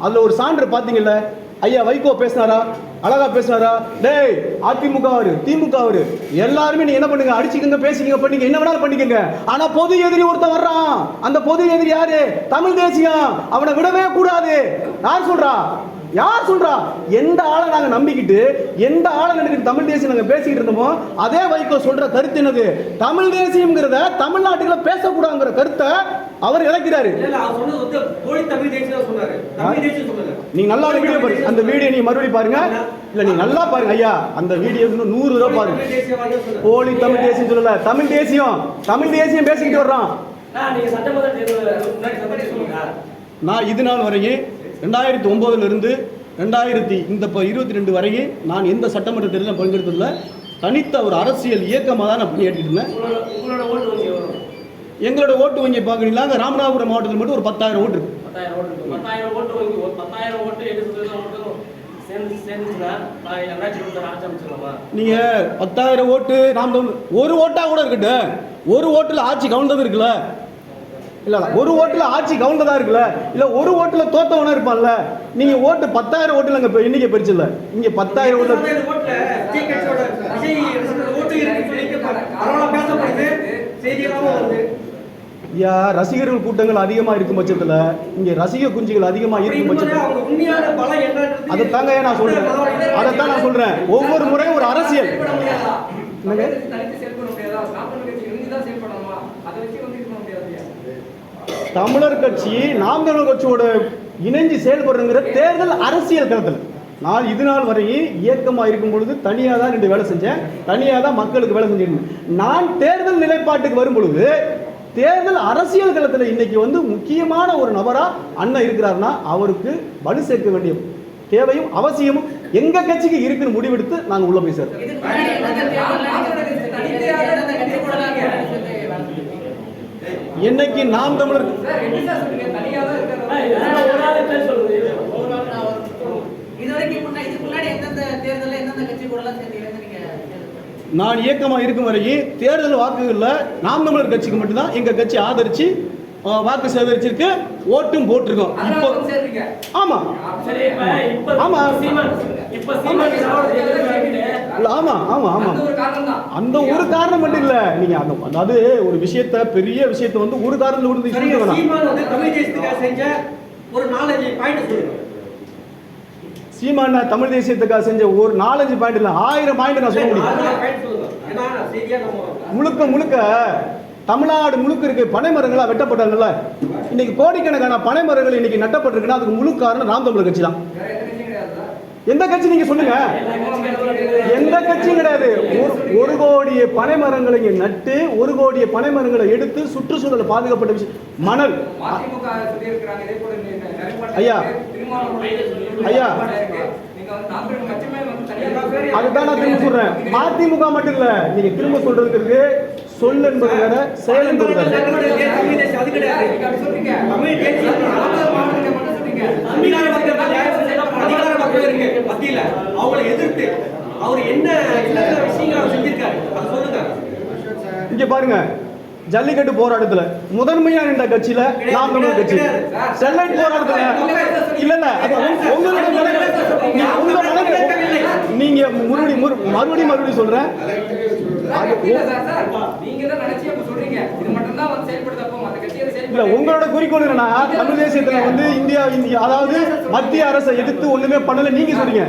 அதில் ஒரு சான்று பார்த்தீங்கல்ல? ஐயா வைகோ பேசினாரா? அழகா பேசினாரா? டேய் அதிமுக அவரு திமுக அவரு எல்லாருமே நீங்க என்ன பண்ணுங்க? அடிச்சுக்கங்க பேசிக்கங்க பண்ணீங்க என்ன வேணாலும் பண்ணிக்கங்க. ஆனா பொது எதிரி ஒருத்தன் வர்றான். அந்த பொது எதிரி யாரு? தமிழ் தேசியம். அவனை விடவே கூடாது. யார் சொல்றா? யார் சொல்றா? எந்த ஆளை நாங்க நம்பிக்கிட்டு எந்த ஆளை நம்பிக்கிட்டு தமிழ் தேசியம் நாங்க பேசிக்கிட்டு இருந்தோமோ அதே வைகோ சொல்ற கருத்து என்னது? தமிழ் தேசியம்ங்கிறத தமிழ்நாட்டுல பேசக்கூடாதுங்கிற கருத்தை அவர் இழக்கிறாரு. நீங்க நல்லா வீடியோ பாருங்க அந்த வீடியோ நீங்க மறுபடியும் பாருங்க. இல்ல நீங்க நல்லா பாருங்க ஐயா. அந்த வீடியோ நூறு ரூபா பாருங்க. போலி தமிழ் தேசியம் சொல்லல. தமிழ் தேசியம். தமிழ் தேசியம் பேசிக்கிட்டு வர்றான். நான் இது நாள் வரையும் ரெண்டாயிரத்தி ஒன்பதுல இருந்து ரெண்டாயிரத்தி இந்த இப்போ இருபத்தி ரெண்டு வரையும் நான் எந்த சட்டமன்ற தேர்தலும் பங்கெடுத்ததில்ல. தனித்த ஒரு அரசியல் இயக்கமாக தான் நான் பணியாற்றிட்டு இருந்தேன். எங்களோட ஓட்டு வங்கி பார்க்குறீங்களா அங்கே ராமநாதபுரம் மாவட்டத்தில் மட்டும் ஒரு பத்தாயிரம் ஓட்டு இருக்கு. நீங்க பத்தாயிரம் ஓட்டு நாம் ஒரு ஓட்டா கூட இருக்கட்டும். ஒரு ஓட்டுல ஆட்சி கவுண்டது இருக்குல்ல. இல்ல ஒரு ஓட்டுல ஆட்சி கவுண்டதா இருக்குல்ல? இல்ல ஒரு ஓட்டுல தோத்தவனா இருப்பான்ல? நீங்க ஓட்டு பத்தாயிரம் ஓட்டுல அங்க எண்ணிக்கை பிரிச்சு இல்ல இங்க பத்தாயிரம் ஓட்டு ஐயா ரசிகர்கள் கூட்டங்கள் அதிகமா இருக்கும் பட்சத்துல இங்க ரசிக குஞ்சுகள் அதிகமா அப்படி இருக்கும் பட்சத்துல அவங்க உண்மையான பலம் என்னன்றது அதைத்தாங்க ஐயா நான் நான் சொல்றேன். ஒவ்வொரு முறையும் ஒரு அரசியல். என்னங்க தனித்து செயல்பட முடியாதா நாற்பது கட்சி இருந்து தான் செயல்படணுமா அதை வச்சு வந்து இது பண்ண முடியாது தமிழர் கட்சி நாம் தமிழர் கட்சியோட இணைஞ்சு செயல்படுறங்கிற தேர்தல் அரசியல் களத்தில். நான் இது நாள் வரையும் இயக்கமாக இருக்கும் பொழுது தனியாக தான் ரெண்டு வேலை செஞ்சேன். தனியாக தான் மக்களுக்கு வேலை செஞ்சிருந்தேன் நான் தேர்தல் நிலைப்பாட்டுக்கு வரும் பொழுது தேர்தல் அரசியல் களத்தில் இன்னைக்கு வந்து முக்கியமான ஒரு நபராக அண்ணன் இருக்கிறாருன்னா அவருக்கு வலு சேர்க்க வேண்டிய தேவையும் அவசியமும் எங்க கட்சிக்கு இருக்குன்னு முடிவெடுத்து நாங்கள் உள்ள போய் சார் என்னைக்கு நாம் தமிழர் வரைக்கும்? நான் இயக்கமா இருக்கும் வரையும் தேர்தல் வாக்குகள்ல நாம் தமிழர் கட்சிக்கு மட்டும்தான் எங்க கட்சி ஆதரிச்சு அஹ், வாக்கு சேகரிச்சிருக்கு ஓட்டும் போட்டிருக்கோம். இப்போ அதனால வந்து ஆமா ஆமா. ஆமா. அந்த ஒரு காரணம் மட்டும் இல்ல. நீங்க அந்த அதாவது ஒரு விஷயத்த பெரிய விஷயத்த வந்து ஒரு காரணத்துல விழுந்து சொல்லிட்டு வேணாம். செஞ்ச ஒரு நாலஞ்சு பாயிண்ட் சொல்லுங்க. சீமான தமிழ் தேசியத்துக்காக செஞ்ச ஒரு நாலஞ்சு பாயிண்ட் இல்ல ஆயிரம் பாயிண்ட் நான் சொல்ல முடியும். முழுக்க முழுக்க தமிழ்நாடு முழுக்க இருக்க பனை மரங்களா வெட்டப்பட்டாங்கல்ல? இன்னைக்கு கோடிக்கணக்கான பனை மரங்கள் இன்னைக்கு நட்டப்பட்டிருக்குன்னா அதுக்கு முழு காரணம் நாம் தமிழர் கட்சி தான் வேற எந்த கட்சியும் கிடையாது சார் எந்த கட்சி நீங்க சொல்லுங்க எந்த கட்சியும் கிடையாது ஒரு கோடிய பனை மரங்களை நட்டு ஒரு கோடிய பனை மரங்களை எடுத்து சுற்றுச்சூழல் பாதுகாப்பட்ட விஷயம் மணல் ஐயா. ஐயா. அதுதான் நான் திரும்ப சொல்றேன் மதிமுக மட்டும் இல்ல நீங்க திரும்ப சொல்றதுக்கு இருக்கு சொல் என்பது வேற செயல் என்பது வேற தமிழ் தேசியம் அது கிடையாது நீங்க அப்படி சொல்றீங்க தமிழ் தேசியம் நாற்பது மாவட்டத்தை மட்டும் சொல்றீங்க அதிகார மக்கள் தான் நியாயம் செஞ்சா அதிகார மக்கள் இருக்கு மத்தியில அவங்களை எதிர்த்து அவர் என்ன விஷயங்கள் செஞ்சிருக்காரு? அதை சொல்லுங்க. இங்க பாருங்க. ஜல்லிக்கட்டு போராட்டத்துல முதன்மையா நின்ற கட்சியில நாம் தமிழர் கட்சி. ஸ்டெர்லைட் போராட்டத்துல இல்ல இல்ல நீங்க மறுபடியும் மறு- மறுபடியும் மறுபடியும் சொல்றேன். இல்ல உங்களோட குறிக்கோள் என்னன்னா தமிழ் தேசியத்துல வந்து இந்தியா இந்தியா அதாவது மத்திய அரசை எதிர்த்து ஒண்ணுமே பண்ணல. நீங்க சொல்றீங்க